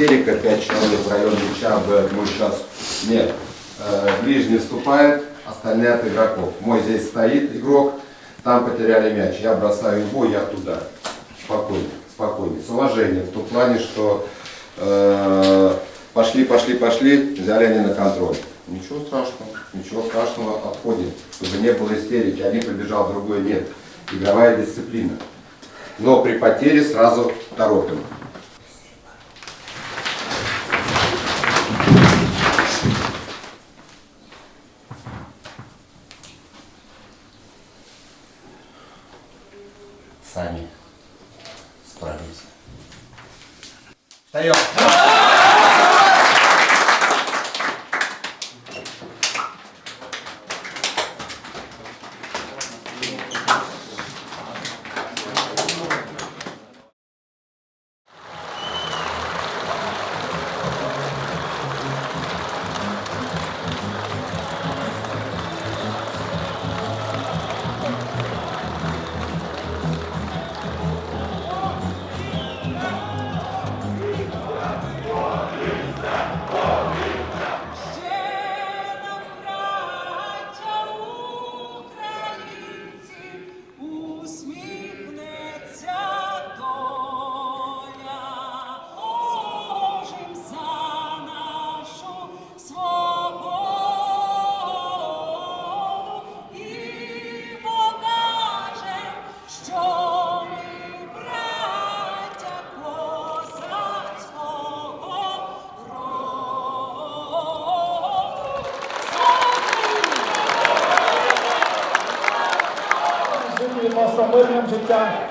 истерика, 5 человек в районе мяча, бы мой сейчас нет. Э, ближний вступает, остальные от игроков. Мой здесь стоит игрок, там потеряли мяч. Я бросаю его, я туда. Спокойно, спокойно. С уважением, в том плане, что э, пошли, пошли, пошли, взяли они на контроль. Ничего страшного, ничего страшного, отходим, чтобы не было истерики. Один побежал, другой нет. Игровая дисциплина. Но при потере сразу торопим.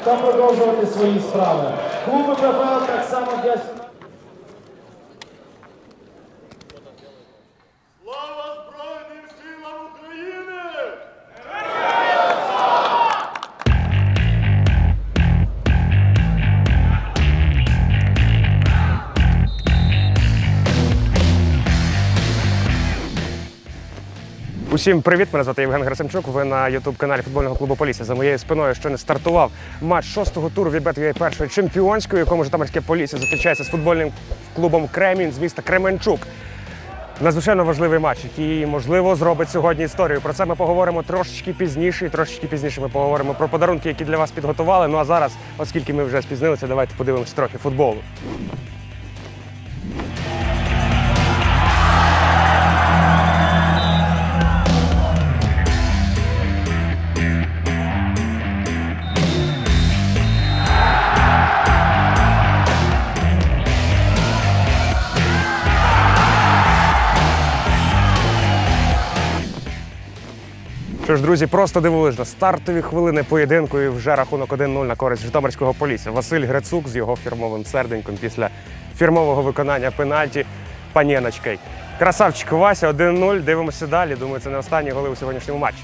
Та продовжувати свої справи. Клуби КПЛ так само вдячні. Усім привіт! Мене звати Євген Герасимчук. Ви на ютуб каналі футбольного клубу Полісся. За моєю спиною ще не стартував матч шостого туру від БТВ першої чемпіонської, якому Житомирське Полісся зустрічається з футбольним клубом Кремінь з міста Кременчук. Надзвичайно важливий матч, який можливо зробить сьогодні історію. Про це ми поговоримо трошечки пізніше. І трошечки пізніше ми поговоримо про подарунки, які для вас підготували. Ну а зараз, оскільки ми вже спізнилися, давайте подивимось трохи футболу. Що ж, друзі, просто дивовижно. Стартові хвилини поєдинку і вже рахунок 1-0 на користь Житомирського полісся. Василь Грецук з його фірмовим серденьком після фірмового виконання пенальті панєночкою. Красавчик Вася 1-0. Дивимося далі. Думаю, це не останні голи у сьогоднішньому матчі.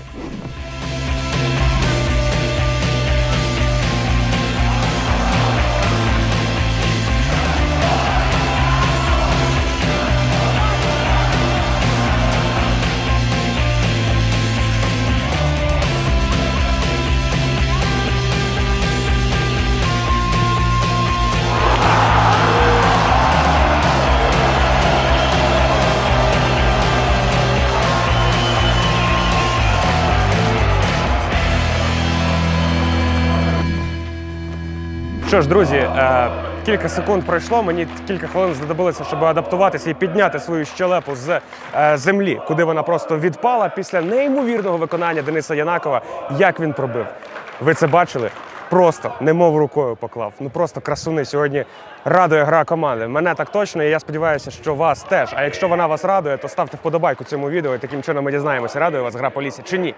Що ж, друзі, е, кілька секунд пройшло. Мені кілька хвилин знадобилося, щоб адаптуватися і підняти свою щелепу з е, землі, куди вона просто відпала після неймовірного виконання Дениса Янакова. Як він пробив? Ви це бачили? Просто немов рукою поклав. Ну просто красуни сьогодні радує гра команди. Мене так точно, і я сподіваюся, що вас теж. А якщо вона вас радує, то ставте вподобайку цьому відео. і Таким чином ми дізнаємося, радує вас гра Полісся чи ні.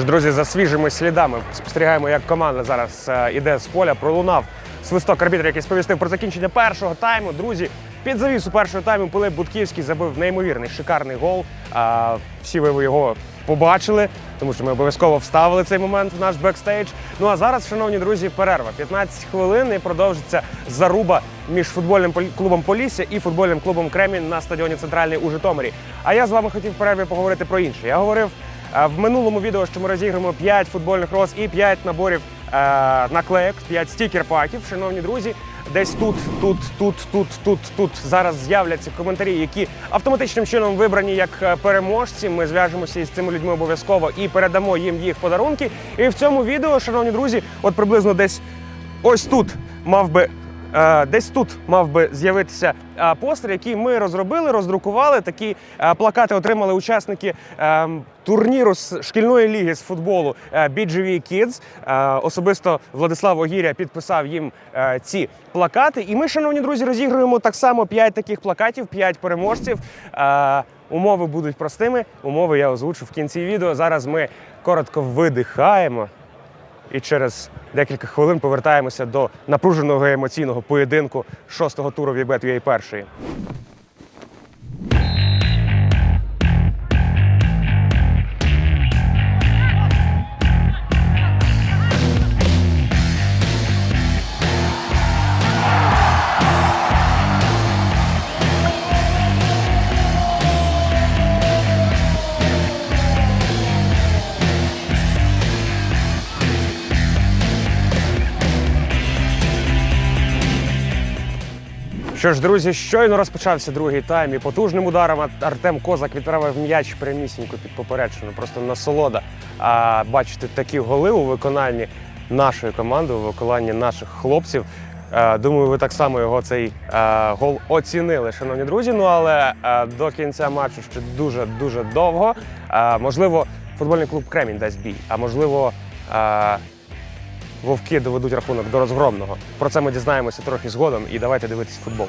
Ж, друзі, за свіжими слідами спостерігаємо, як команда зараз е, іде з поля. Пролунав свисток арбітра, який сповістив про закінчення першого тайму. Друзі, під завісу першого тайму Пилип Будківський забив неймовірний шикарний гол. А, всі ви його побачили, тому що ми обов'язково вставили цей момент в наш бекстейдж. Ну а зараз, шановні друзі, перерва. 15 хвилин і продовжиться заруба між футбольним клубом Полісся і футбольним клубом Кремінь на стадіоні Центральний у Житомирі. А я з вами хотів в перерві поговорити про інше. Я говорив в минулому відео, що ми розіграємо 5 футбольних роз і 5 наборів е, наклеїк, 5 стікер-паків. Шановні друзі, десь тут, тут, тут, тут, тут, тут зараз з'являться коментарі, які автоматичним чином вибрані як е, переможці. Ми зв'яжемося із цими людьми обов'язково і передамо їм їх подарунки. І в цьому відео, шановні друзі, от приблизно десь ось тут мав би. Е, Десь тут мав би з'явитися е, постер, який ми розробили, роздрукували. Такі е, плакати отримали учасники турніру з шкільної ліги з футболу BGV Kids. Особисто Владислав Огіря підписав їм ці плакати. І ми, шановні друзі, розігруємо так само 5 таких плакатів, 5 переможців. Умови будуть простими. Умови я озвучу в кінці відео. Зараз ми коротко видихаємо. І через декілька хвилин повертаємося до напруженого емоційного поєдинку шостого туру Вібет UA першої. Що ж, друзі, щойно розпочався другий тайм і потужним ударом Артем Козак відправив м'яч прямісінько під поперечину. Просто насолода. А бачити такі голи у виконанні нашої команди, у виконанні наших хлопців. Е, Думаю, ви так само його цей е, гол оцінили, шановні друзі. Ну але е, до кінця матчу ще дуже дуже довго. Можливо, футбольний клуб Кремінь дасть бій, а можливо. Вовки доведуть рахунок до розгромного. Про це ми дізнаємося трохи згодом і давайте дивитись футбол.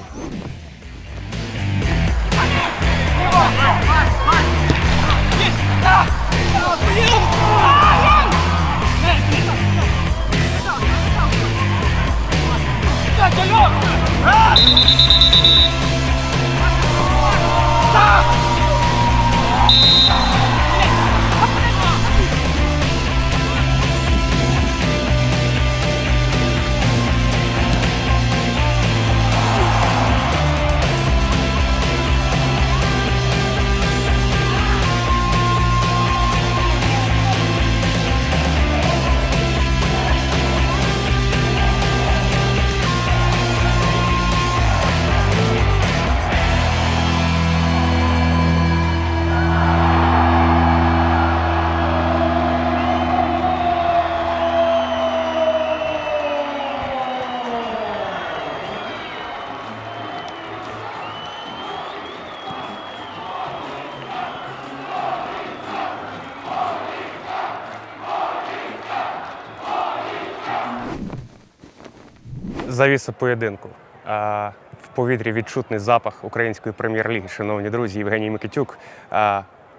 Завіса поєдинку. В повітрі відчутний запах української прем'єр-ліги. Шановні друзі, Євгеній Микитюк.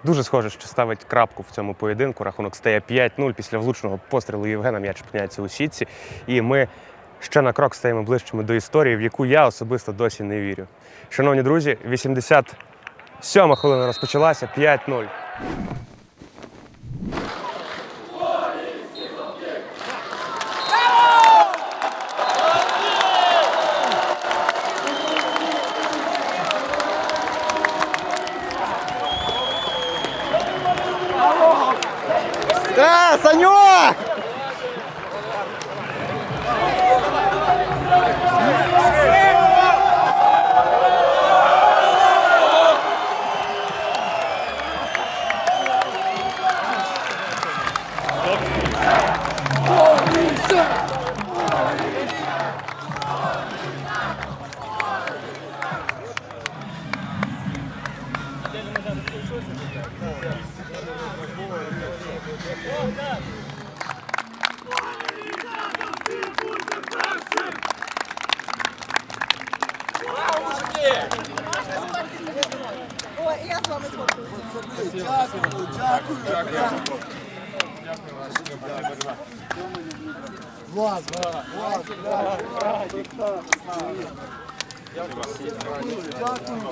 Дуже схоже, що ставить крапку в цьому поєдинку. Рахунок стає 5-0 після влучного пострілу Євгена. М'яч опиняється у сітці. І ми ще на крок стаємо ближчими до історії, в яку я особисто досі не вірю. Шановні друзі, 87 хвилина розпочалася 5-0.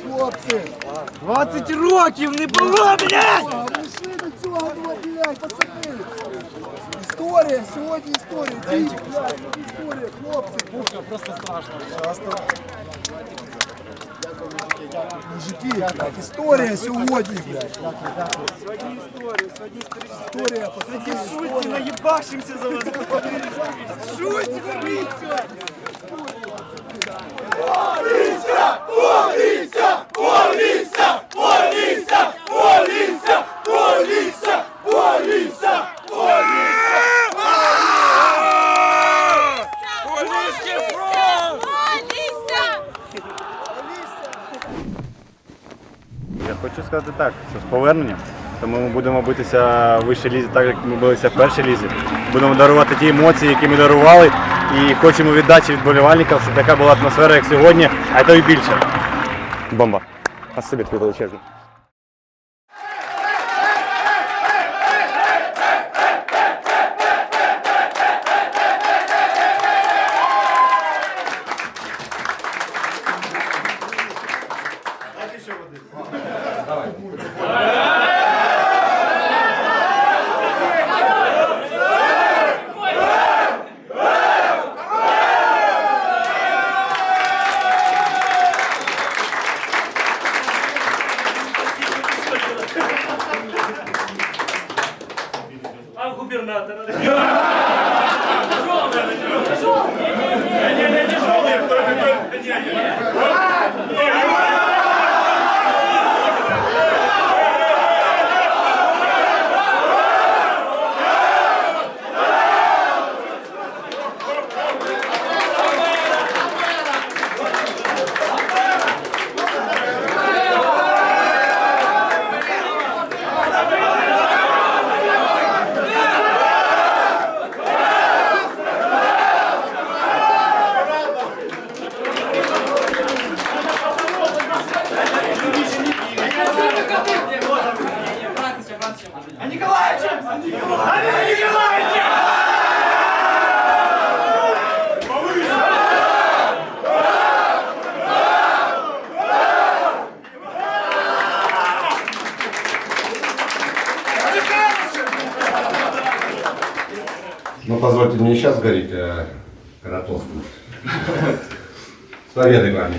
Хлопці, 20 років не було, блядь! прийшли до цього, ну, блядь, пацани. Історія, сьогодні історія. Дій, блядь, історія, хлопці. просто страшно. Мужики, блядь, історія сьогодні, блядь. Сьогодні історія, сьогодні історія. Посаді Шульці, наїбашимся за вас. Шульці, горіть сьогодні! Я хочу сказати так, що з поверненням. Тому ми будемо битися в вищій лізі, так як ми билися в першій лізі. Будемо дарувати ті емоції, які ми дарували, і хочемо віддачі від болівальників, щоб така була атмосфера, як сьогодні, а то й більше. Бомба. Спасибі тобі величезне. А губернатор? Ну, позвольте мне сейчас говорить, а Коротов будет. С победой, парни.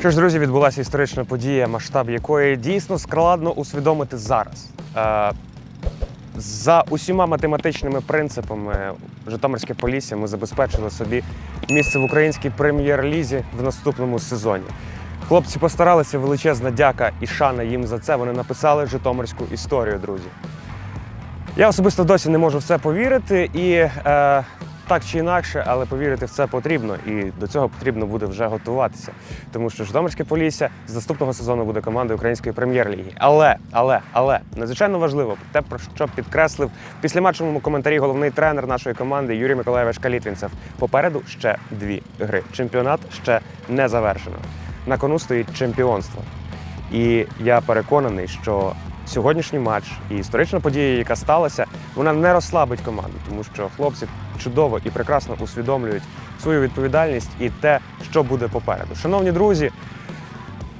Що ж, друзі, відбулася історична подія, масштаб якої дійсно складно усвідомити зараз. Е, за усіма математичними принципами Житомирське Полісся ми забезпечили собі місце в українській прем'єр-лізі в наступному сезоні. Хлопці постаралися величезна дяка і шана їм за це. Вони написали Житомирську історію, друзі. Я особисто досі не можу в це повірити, і е, так чи інакше, але повірити в це потрібно, і до цього потрібно буде вже готуватися. Тому що Житомирське Полісся з наступного сезону буде командою української прем'єр-ліги. Але, але, але надзвичайно важливо те, про що підкреслив в післяматчевому коментарі головний тренер нашої команди Юрій Миколаєвич Калітвінцев. Попереду ще дві гри. Чемпіонат ще не завершено. На кону стоїть чемпіонство. І я переконаний, що сьогоднішній матч і історична подія, яка сталася, вона не розслабить команду, тому що хлопці чудово і прекрасно усвідомлюють свою відповідальність і те, що буде попереду. Шановні друзі,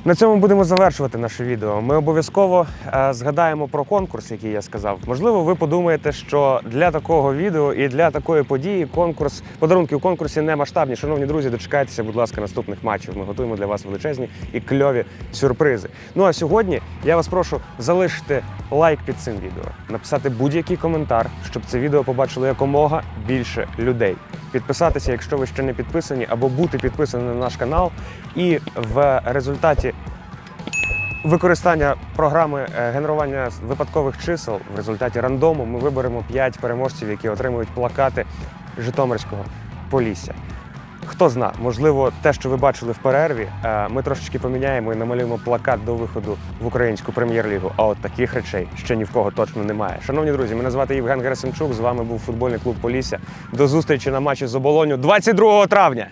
на цьому будемо завершувати наше відео. Ми обов'язково е, згадаємо про конкурс, який я сказав. Можливо, ви подумаєте, що для такого відео і для такої події конкурс подарунки у конкурсі не масштабні. Шановні друзі, дочекайтеся, будь ласка, наступних матчів. Ми готуємо для вас величезні і кльові сюрпризи. Ну а сьогодні я вас прошу залишити лайк під цим відео, написати будь-який коментар, щоб це відео побачило якомога більше людей. Підписатися, якщо ви ще не підписані, або бути підписані на наш канал. І в результаті використання програми е, генерування випадкових чисел в результаті рандому ми виберемо 5 переможців, які отримують плакати Житомирського Полісся. Хто зна, можливо, те, що ви бачили в перерві, е, ми трошечки поміняємо і намалюємо плакат до виходу в українську прем'єр-лігу. А от таких речей ще ні в кого точно немає. Шановні друзі, мене звати Євген Герасимчук. З вами був футбольний клуб Полісся. До зустрічі на матчі з оболоню 22 травня.